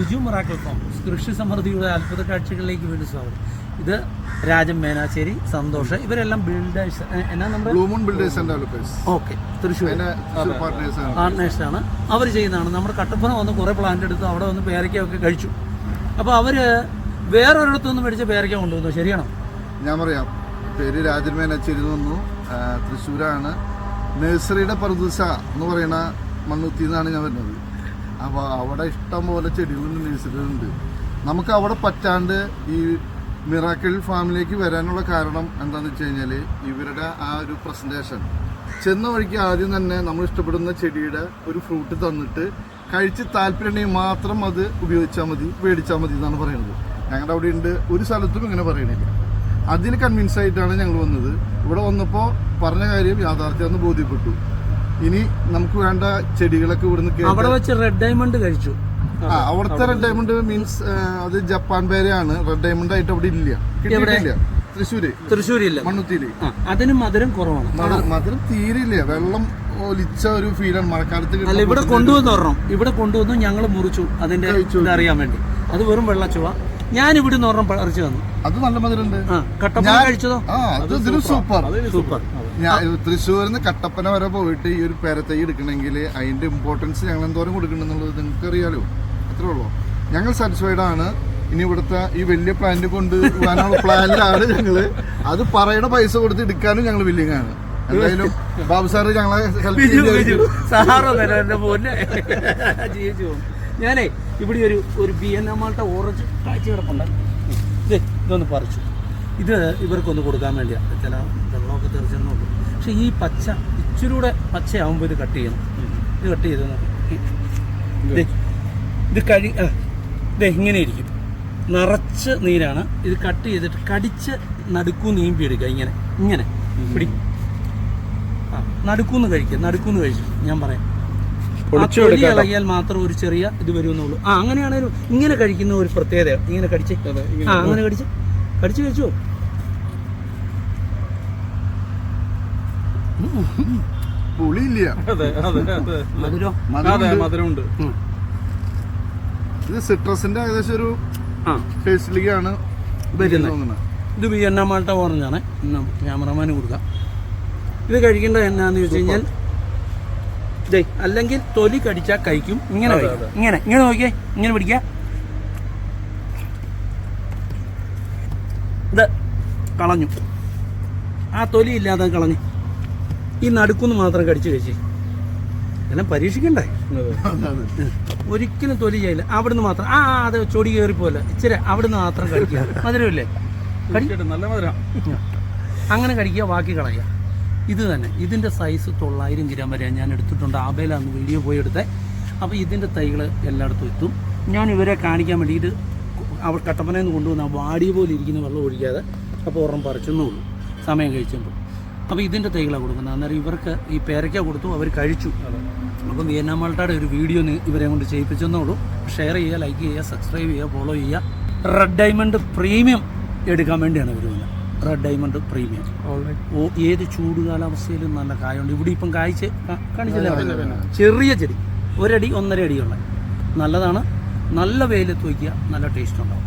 Biju Marakkal form കൃഷി സമൃദ്ധിയുടെ അത്ഭുത കാഴ്ചകളിലേക്ക് വീണ്ടും സ്വാഗതം. ഇത് രാജൻ മേനാശ്ശേരി സന്തോഷ് ഇവരെല്ലാം ബിൽഡേഴ്സ് എന്നാ നമ്മുടെ? Blue Moon builders and developers okay Thrissur. Partners ആണ്. അവർ ചെയ്യുന്നതാണ്. നമ്മുടെ കട്ടപ്പന വന്ന് കുറേ പ്ലാന്റ് എടുത്ത് അവിടെ വന്ന് പേരയ്ക്കൊക്കെ കഴിച്ചു. അപ്പോൾ അവർ വേറൊരിടത്തുനിന്ന് മേടിച്ച പേരക്ക കൊണ്ടുവന്നു. ശരിയാണോ? ഞാൻ പറയാം. പേര് രാജൻ മേനാശ്ശേരി വന്നു തൃശ്ശൂരാണ്. നഴ്സറിയുടെ പ്രദൂസ എന്ന് പറയുന്ന മണ്ണുത്തി നിന്നാണ് ഞാൻ വരുന്നത്. അപ്പോൾ അവിടെ ഇഷ്ടം പോലെ ചെടികളൊന്നും നഴ്സറികളുണ്ട് നമുക്ക് അവിടെ പറ്റാണ്ട് ഈ മിറാക്കിൾ ഫാമിലേക്ക് വരാനുള്ള കാരണം എന്താണെന്ന് വെച്ച് കഴിഞ്ഞാൽ ഇവരുടെ ആ ഒരു പ്രസന്റേഷൻ ചെന്ന വഴിക്ക് ആദ്യം തന്നെ നമ്മൾ ഇഷ്ടപ്പെടുന്ന ചെടിയുടെ ഒരു ഫ്രൂട്ട് തന്നിട്ട് കഴിച്ച് താല്പര്യമുണ്ടെങ്കിൽ മാത്രം അത് ഉപയോഗിച്ചാൽ മതി മേടിച്ചാൽ മതി എന്നാണ് പറയുന്നത്. ഞങ്ങളുടെ അവിടെ ഉണ്ട് ഒരു സ്ഥലത്തും ഇങ്ങനെ പറയണില്ല. അതിൽ കൺവിൻസ് ആയിട്ടാണ് ഞങ്ങൾ വന്നത്. ഇവിടെ വന്നപ്പോൾ പറഞ്ഞ കാര്യം യാഥാർത്ഥ്യമെന്ന് ബോധ്യപ്പെട്ടു. ഇനി നമുക്ക് വേണ്ട ചെടികളൊക്കെ ഇവിടുന്ന് അവിടെ വെച്ച് റെഡ് ഡയമണ്ട് കഴിച്ചു. ആ അവിടുത്തെ റെഡ് ഡയമണ്ട് മീൻസ് അത് ജപ്പാൻ പേരെയാണ്. റെഡ് ഡയമണ്ട് ആയിട്ട് അവിടെ ഇല്ല. കിട്ടിയിട്ടില്ല. തൃശ്ശൂര്. തൃശ്ശൂരില്ല. മണ്ണുത്തിയിൽ. അതിന് മധുരം കുറവാണ്. മധുരം- മധുരം തീരില്ല വെള്ളം ഒലിച്ച ഒരു ഫീലാണ് മഴക്കാലത്ത് അല്ല ഇവിടെ കൊണ്ടുവന്ന് ഒരെണ്ണം. ഇവിടെ കൊണ്ടുവന്നു ഞങ്ങൾ മുറിച്ചു. അതിന്റെ അറിയാൻ വേണ്ടി. അത് വെറും വെള്ളച്ചുവ. ഞാൻ ഇവിടുന്ന് ഒരെണ്ണം പറിച്ചു തന്നു. അത് നല്ല ആ കട്ടപ്പന കഴിച്ചതോ? സൂപ്പർ. സൂപ്പർ. ഞാൻ തൃശ്ശൂരിൽ നിന്ന് കട്ടപ്പന വരെ പോയിട്ട് ഈ ഒരു പേരത്തൈ എടുക്കണമെങ്കിൽ അതിന്റെ ഇമ്പോർട്ടൻസ് ഞങ്ങൾ എന്തോരം കൊടുക്കണമെന്നുള്ളത് നിങ്ങൾക്ക് അറിയാലോ അത്രേ ഉള്ളൂ. ഞങ്ങൾ സാറ്റിസ്ഫൈഡ് ആണ്. ഇനി ഇവിടുത്തെ ഈ വലിയ പ്ലാന്റ് കൊണ്ട് പോകാനുള്ള പ്ലാനിലാണ് ഞങ്ങൾ. അത് പറയണ പൈസ കൊടുത്ത് എടുക്കാനും ഞങ്ങൾ വില്ലിങ് ആണ് എന്തായാലും ബാബു സാറ് ഞങ്ങളെ ഹെൽപ്പ് ഞാനേ ഇവിടെ ഒരു ഒരു ബി എൻ എമ്മാളുടെ ഓറഞ്ച് കാഴ്ച കിടപ്പുണ്ട്. ഇതൊന്ന് പറിച്ചു. ഇത് ഇവർക്കൊന്ന് കൊടുക്കാൻ വേണ്ടിയാണ് ചില വെള്ളമൊക്കെ നോക്കും. പക്ഷെ ഈ പച്ച ഇച്ചിരൂടെ പച്ചയാകുമ്പോൾ ഇത് കട്ട് ചെയ്യണം. ഇത് കട്ട് ചെയ്ത് നോക്ക്. ഇത് കഴി ഇത് ഇങ്ങനെ ഇരിക്കും. നിറച്ച് നീരാണ്. ഇത് കട്ട് ചെയ്തിട്ട് കടിച്ച് നടുക്കൂ നീമ്പി എടുക്കുക. ഇങ്ങനെ ഇങ്ങനെ. പിടി. ആ നടുക്കൂന്ന് കഴിക്കുക നടുക്കൂന്ന് കഴിച്ചു. ഞാൻ പറയാം. തൊലി ഇളകിയാൽ മാത്രം ഒരു ചെറിയ ഇത് വരുമെന്നുള്ളൂ. ആ അങ്ങനെയാണേലും ഇങ്ങനെ കഴിക്കുന്ന ഒരു പ്രത്യേകത ഇങ്ങനെ കടിച്ച്. ആ അങ്ങനെ കടിച്ച്. കടിച്ച് കഴിച്ചോ? പുളിയില്ല. മധുരോ? മധുരമുണ്ട്. ഇത് സിട്രസിന്റെ ഏകദേശം ഒരു ടേസ്റ്റിലേക്കാണ് വരുന്നത് ഇത് ബി എണ്ണ മാൾട്ട ഓറഞ്ചാണ്. ക്യാമറമാന് കൊടുക്കാം. ഇത് കഴിക്കേണ്ട എന്നാന്ന് വെച്ച് കഴിഞ്ഞാൽ ദേ അല്ലെങ്കിൽ തൊലി കടിച്ചാൽ കഴിക്കും. ഇങ്ങനെ ഇങ്ങനെ. ഇങ്ങനെ നോക്കിയേ. ഇങ്ങനെ പിടിക്കുക. ഇത് കളഞ്ഞു. ആ തൊലി ഇല്ലാതെ കളഞ്ഞു. ഈ നടുക്കുന്ന് മാത്രം കടിച്ച് കഴിച്ചേ. എന്നെ പരീക്ഷിക്കണ്ടേ? അതാണ്. ഒരിക്കലും തൊലി ചെയ്യില്ല. അവിടുന്ന് മാത്രം. ആ ആ, അത് ചൊടി പോല ഇച്ചിരി അവിടുന്ന് മാത്രം കഴിക്കുക മധുരമില്ലേ? നല്ല മധുരം. അങ്ങനെ കഴിക്കുക ബാക്കി കളയുക. ഇത് തന്നെ. ഇതിന്റെ സൈസ് തൊള്ളായിരം ഗ്രാം വരെ ഞാൻ എടുത്തിട്ടുണ്ട്. ആബേലാന്ന് വീഡിയോ പോയി എടുത്തേ. അപ്പോൾ ഇതിന്റെ തൈകൾ എല്ലായിടത്തും എത്തും. ഞാൻ ഇവരെ കാണിക്കാൻ വേണ്ടി ഇത് അവർ കട്ടപ്പനയിൽ നിന്ന് കൊണ്ടുവന്ന വാടി പോലെ ഇരിക്കുന്ന വെള്ളം ഒഴിക്കാതെ അപ്പോൾ ഒരെണ്ണം പറിച്ചെന്നേ ഉള്ളൂ. സമയം കഴിച്ചുമ്പോൾ അപ്പോൾ ഇതിന്റെ തൈകളാണ് കൊടുക്കുന്നത്. അന്നേരം ഇവർക്ക് ഈ പേരയ്ക്ക കൊടുത്തു അവർ കഴിച്ചു. അപ്പം വിയറ്റ്നാം മാൾട്ടയുടെ ഒരു വീഡിയോ ഇവരെ കൊണ്ട് ചെയ്യിപ്പിച്ചെന്നോളൂ ഷെയർ ചെയ്യുക ലൈക്ക് ചെയ്യുക സബ്സ്ക്രൈബ് ചെയ്യുക ഫോളോ ചെയ്യുക. റെഡ് ഡയമണ്ട് പ്രീമിയം എടുക്കാൻ വേണ്ടിയാണ് ഇവർ വന്നത്. Red diamond premium. ഓ ഏത് ചൂട് കാലാവസ്ഥയിലും നല്ല കായുണ്ട്. ഇവിടെ ഇപ്പം കായ്ച്ച് കാണിച്ചില്ല? ചെറിയ ചെടി. ഒരടി ഒന്നര അടിയുള്ള. നല്ലതാണ്. നല്ല വെയിലത്ത് വയ്ക്കുക. നല്ല ടേസ്റ്റ് ഉണ്ടാവും.